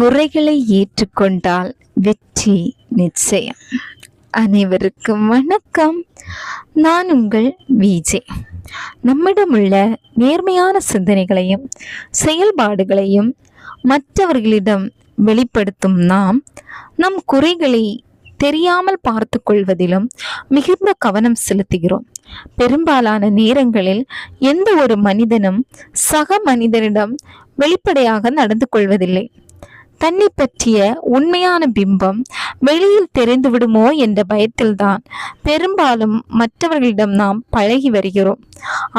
குறைகளை ஏற்றுக்கொண்டால் வெற்றி நிச்சயம். அனைவருக்கும் வணக்கம். நான் உங்கள் விஜே. நம்மிடமுள்ள நேர்மையான சிந்தனைகளையும் செயல்பாடுகளையும் மற்றவர்களிடம் வெளிப்படுத்தும் நாம் நம் குறைகளை தெரியாமல் பார்த்து கொள்வதிலும் மிகுந்த கவனம் செலுத்துகிறோம். பெரும்பாலான நேரங்களில் எந்த ஒரு மனிதனும் சக மனிதனிடம் வெளிப்படையாக நடந்து கொள்வதில்லை. தன்னை பற்றிய உண்மையான பிம்பம் வெளியில் தெரிந்து விடுமோ என்ற பயத்தில்தான். பெரும்பாலும் மற்றவர்களிடம் நாம் பழகி வருகிறோம்.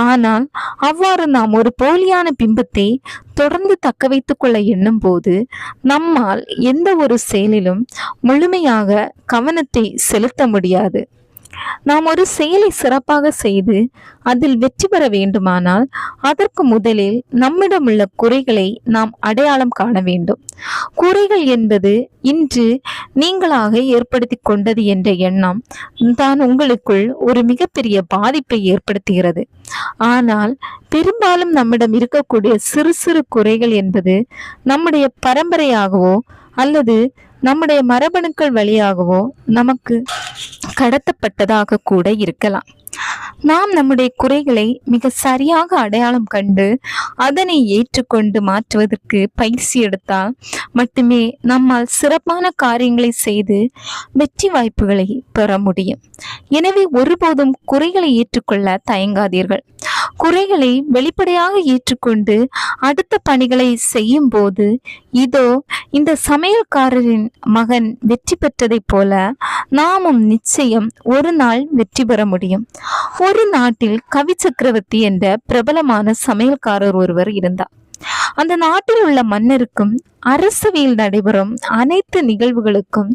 ஆனால் அவ்வாறு நாம் ஒரு போலியான பிம்பத்தை தொடர்ந்து தக்க வைத்துக் கொள்ள எண்ணும் போது நம்மால் எந்த ஒரு செயலிலும் முழுமையாக கவனத்தை செலுத்த முடியாது. நாம் ஒரு செயலை சிறப்பாக செய்து அதில் வெற்றி பெற வேண்டுமானால் அதற்கு முதலில் நம்மிடம் உள்ள குறைகளை நாம் அடையாளம் காண வேண்டும். குறைகள் என்பது இன்று நீங்களாக ஏற்படுத்தி கொண்டது என்ற எண்ணம் தான் உங்களுக்குள் ஒரு மிகப்பெரிய பாதிப்பை ஏற்படுத்துகிறது. ஆனால் பெரும்பாலும் நம்மிடம் இருக்கக்கூடிய சிறு சிறு குறைகள் என்பது நம்முடைய பரம்பரையாகவோ அல்லது நம்முடைய மரபணுக்கள் வழியாகவோ நமக்கு கடத்தப்பட்டதாக கூட இருக்கலாம். நாம் நம்முடைய குறைகளை மிக சரியாக அடையாளம் கண்டு அதனை ஏற்றுக்கொண்டு மாற்றுவதற்கு பயிற்சி எடுத்தால் மட்டுமே நம்மால் சிறப்பான காரியங்களை செய்து வெற்றி வாய்ப்புகளை பெற முடியும். எனவே ஒருபோதும் குறைகளை ஏற்றுக்கொள்ள தயங்காதீர்கள். குறைகளை வெளிப்படையாக ஏற்றுக்கொண்டு அடுத்த பணிகளை செய்யும் போது இதோ இந்த சமையல்காரரின் மகன் வெற்றி பெற்றதைப் போல நாமும் நிச்சயம் ஒரு நாள் வெற்றி பெற முடியும். ஒரு நாட்டில் கவி சக்கரவர்த்தி என்ற பிரபலமான சமையல்காரர் ஒருவர் இருந்தார். அந்த நாட்டில் உள்ள மன்னருக்கும் அரசவையில் நடைபெறும் அனைத்து நிகழ்வுகளுக்கும்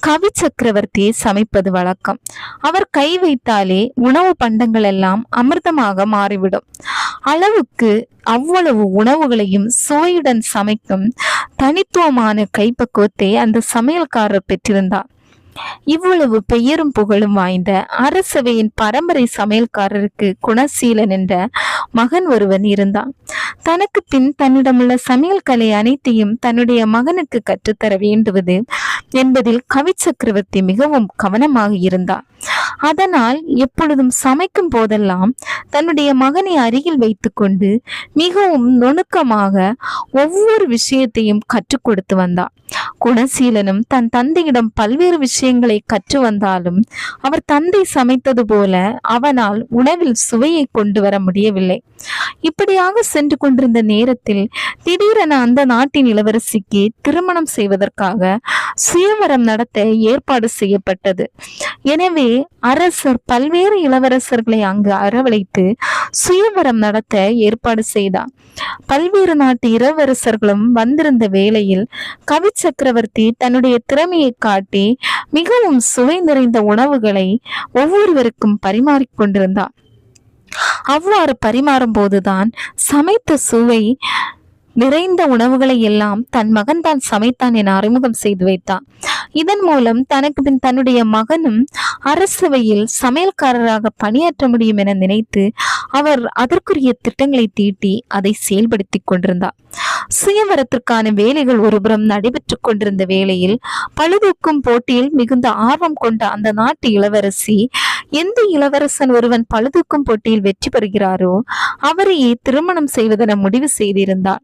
கவி சக்கரவர்த்தியை சமைப்பது வழக்கம். அவர் கை வைத்தாலே உணவு பண்டங்கள் எல்லாம் அமிர்தமாக மாறிவிடும். அளவுக்கு அவ்வளவு உணவுகளையும் சுவையுடன் சமைக்கும் தனித்துவமான கைப்பக்குவத்தை அந்த சமையல்காரர் பெற்றிருந்தார். இவ்வளவு பெயரும் புகழும் வாய்ந்த அரசவையின் பரம்பரை சமையல்காரருக்கு குணசீலன் என்ற மகன் ஒருவன் இருந்தான். தனக்கு பின் தன்னிடமுள்ள சமையல் கலை அனைத்தையும் தன்னுடைய மகனுக்கு கற்றுத்தர வேண்டுவது என்பதில் கவி சக்கரவர்த்தி மிகவும் கவனமாக இருந்தார் அதனால் எப்பொழுதும் சமைக்கும் போதெல்லாம் தன்னுடைய மகனை அருகில் வைத்துக்கொண்டு மிகவும் நுணுக்கமாக ஒவ்வொரு விஷயத்தையும் கற்றுக் கொடுத்து வந்தார். குணசீலனும் தன் தந்தையிடம் பல்வேறு விஷயங்களை கற்று வந்தாலும் அவர் தந்தை சமைத்தது போல அவனால் உணவில் சுவையை கொண்டு வர முடியவில்லை. இப்படியாக சென்று கொண்டிருந்த நேரத்தில் திடீரென அந்த நாட்டின் இளவரசிக்கு திருமணம் செய்வதற்காக சுயவரம் நடத்த ஏற்பாடு செய்யப்பட்டது. எனவே அரசர் பல்வேறு இளவரசர்களை அங்கு அரவழைத்து சுயவரம் நடத்த ஏற்பாடு செய்தார். பல்வேறு நாட்டு இளவரசர்களும் வந்திருந்த வேளையில் கவி சக்கரவர்த்தி தன்னுடைய திறமையை காட்டி மிகவும் சுவை நிறைந்த உணவுகளை ஒவ்வொருவருக்கும் பரிமாறிக்கொண்டிருந்தார் அவ்வாறு பரிமாறும் போதுதான் சமைத்த சுவை நிறைந்த உணவுகளை எல்லாம் தன் மகன் தான் சமைத்தான் என அறிமுகம் செய்து வைத்தான் இதன் மூலம் தனக்கு பின் தன்னுடைய மகனும் அரசவையில் சமையல்காரராக பணியாற்ற முடியும் என நினைத்து அவர் அதற்குரிய திட்டங்களை தீட்டி அதை செயல்படுத்தி கொண்டிருந்தார். சுயவரத்திற்கான வேலைகள் ஒருபுறம் நடைபெற்று கொண்டிருந்த வேளையில் பழுதுக்கும் போட்டியில் மிகுந்த ஆர்வம் கொண்ட அந்த நாட்டு இளவரசி எந்த இளவரசன் ஒருவன் பழுதுக்கும் போட்டியில் வெற்றி பெறுகிறாரோ அவரையே திருமணம் செய்வதென முடிவு செய்திருந்தான்.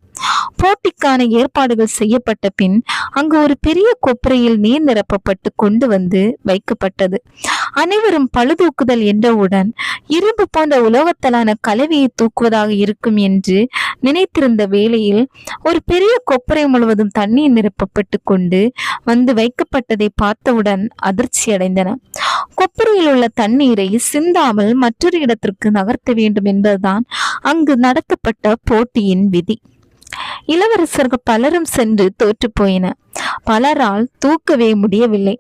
போட்டிக்கான ஏற்பாடுகள் செய்யப்பட்ட பின் அங்கு ஒரு பெரிய கொப்பரையில் நீர் நிரப்பப்பட்டு கொண்டு வந்து வைக்கப்பட்டது. அனைவரும் பழுதூக்குதல் என்றவுடன் இரும்பு போன்ற உலோகத்தலான கலவையை தூக்குவதாக இருக்கும் என்று நினைத்திருந்த வேளையில் ஒரு பெரிய கொப்பரை முழுவதும் தண்ணீர் நிரப்பப்பட்டு கொண்டு வந்து வைக்கப்பட்டதை பார்த்தவுடன் அதிர்ச்சி அடைந்தன. கொப்பரையில் உள்ள தண்ணீரை சிந்தாமல் மற்றொரு இடத்திற்கு நகர்த்த வேண்டும் என்பதுதான் அங்கு நடத்தப்பட்ட போட்டியின் விதி. இளவரசர்கள் பலரும் சென்று தோற்று போயின பலரால் தூக்கவே முடியவில்லை.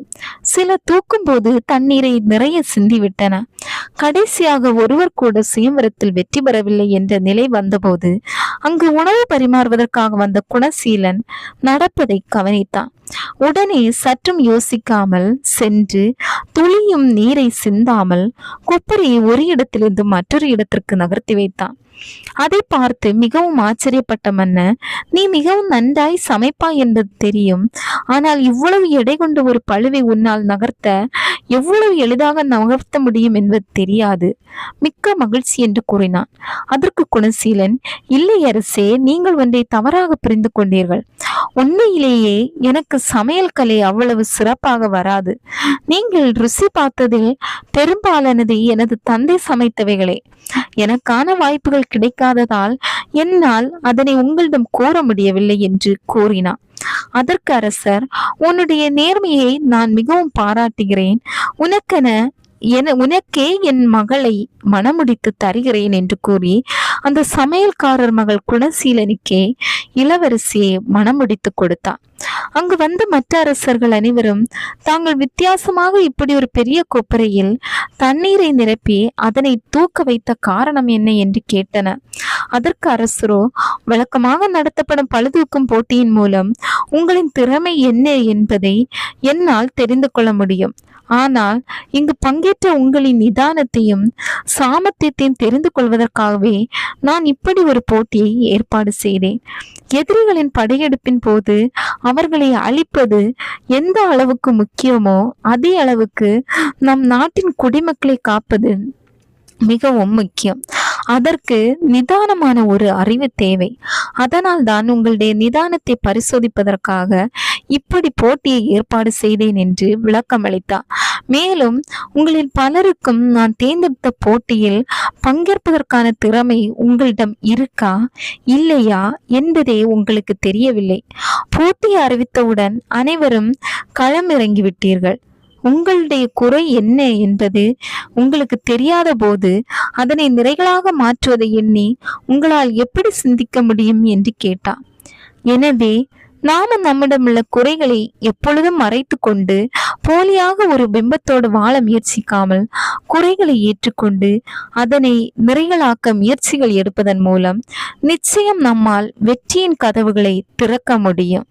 சில தூக்கும் போது தண்ணீரை நிறைய சிந்திவிட்டன. கடைசியாக ஒருவர் கூட சுயம்பரத்தில் வெற்றி பெறவில்லை என்ற நிலை வந்தபோது அங்கு உணவு பரிமாறுவதற்காக வந்த குணசீலன் நடப்பதை கவனித்தான். உடனே சற்றும் யோசிக்காமல் சென்று துளியும் நீரை சிந்தாமல் கொப்பரையை ஒரு இடத்திலிருந்து மற்றொரு இடத்திற்கு நகர்த்தி வைத்தான். அதை பார்த்து மிகவும் ஆச்சரியப்பட்ட மன்ன நீ மிகவும் நன்றாய் சமைப்பாய் என்பது தெரியும். ஆனால் இவ்வளவு எடை கொண்ட ஒரு பழுவை உன்னால் நகர்த்த எவ்வளவு எளிதாக நகர்த்த முடியும் என்பது தெரியாது. மிக்க மகிழ்ச்சி என்று கூறினான். அதற்கு குணசீலன் இல்லை அரசே நீங்கள் ஒன்றை தவறாக புரிந்து கொண்டீர்கள். உண்மையிலேயே எனக்கு சமையல் கலை அவ்வளவு சிறப்பாக வராது. நீங்கள் ருசி பார்த்ததில் பெரும்பாலானது எனது தந்தை சமைத்தவைகளே. எனக்கான வாய்ப்புகள் கிடைக்காததால் என்னால் அதனை உங்களிடம் கூற முடியவில்லை என்று கூறினார் அதற்கு அரசர் உன்னுடைய நேர்மையை நான் மிகவும் பாராட்டுகிறேன். உனக்கென என உனக்கே என் மகளை மணமுடித்து தருகிறேன் என்று கூறி அந்த சமையல்காரர் மகள் குணசீலனுக்கே இளவரசியை மனமுடித்து கொடுத்தார் அங்கு வந்த மற்ற அரசர்கள் அனைவரும் தாங்கள் வித்தியாசமாக இப்படி ஒரு பெரிய கொப்பரையில் தண்ணீரை நிரப்பி அதனை தூக்க வைத்த காரணம் என்ன என்று கேட்டன. அதற்கு அரசரோ வழக்கமாக நடத்தப்படும் பழுதூக்கும் போட்டியின் மூலம் உங்களின் திறமை என்ன என்பதை என்னால் தெரிந்து கொள்ள முடியும். ஆனால் இங்கு பங்கேற்ற உங்களின் நிதானத்தையும் சாமர்த்தியத்தையும் தெரிந்து கொள்வதற்காகவே நான் இப்படி ஒரு போட்டியை ஏற்பாடு செய்தேன். எதிரிகளின் படையெடுப்பின் போது அவர்களை அழிப்பது எந்த அளவுக்கு முக்கியமோ அதே அளவுக்கு நம் நாட்டின் குடிமக்களை காப்பது மிகவும் முக்கியம். அதற்கு நிதானமான ஒரு அறிவு தேவை. அதனால் தான் உங்களுடைய நிதானத்தை பரிசோதிப்பதற்காக இப்படி போட்டியை ஏற்பாடு செய்தேன் என்று விளக்கம் அளித்தார் மேலும் உங்களில் பலருக்கும் நான் தேர்ந்தெடுத்த போட்டியில் பங்கேற்பதற்கான திறமை உங்களிடம் இருக்கா? இல்லையா? என்பதே உங்களுக்கு தெரியவில்லை. போட்டியை அறிவித்தவுடன் அனைவரும் களமிறங்கிவிட்டீர்கள் உங்களுடைய குறை என்ன என்பது உங்களுக்கு தெரியாத போது அதனை நிறைகளாக மாற்றுவதை எண்ணி உங்களால் எப்படி சிந்திக்க முடியும் என்று கேட்டான். எனவே நாம நம்மிடமுள்ள குறைகளை எப்பொழுதும் மறைத்து கொண்டு போலியாக ஒரு பிம்பத்தோடு வாழ முயற்சிக்காமல் குறைகளை ஏற்றுக்கொண்டு அதனை நிறைகளாக்க முயற்சிகள் எடுப்பதன் மூலம் நிச்சயம் நம்மால் வெற்றியின் கதவுகளை திறக்க முடியும்.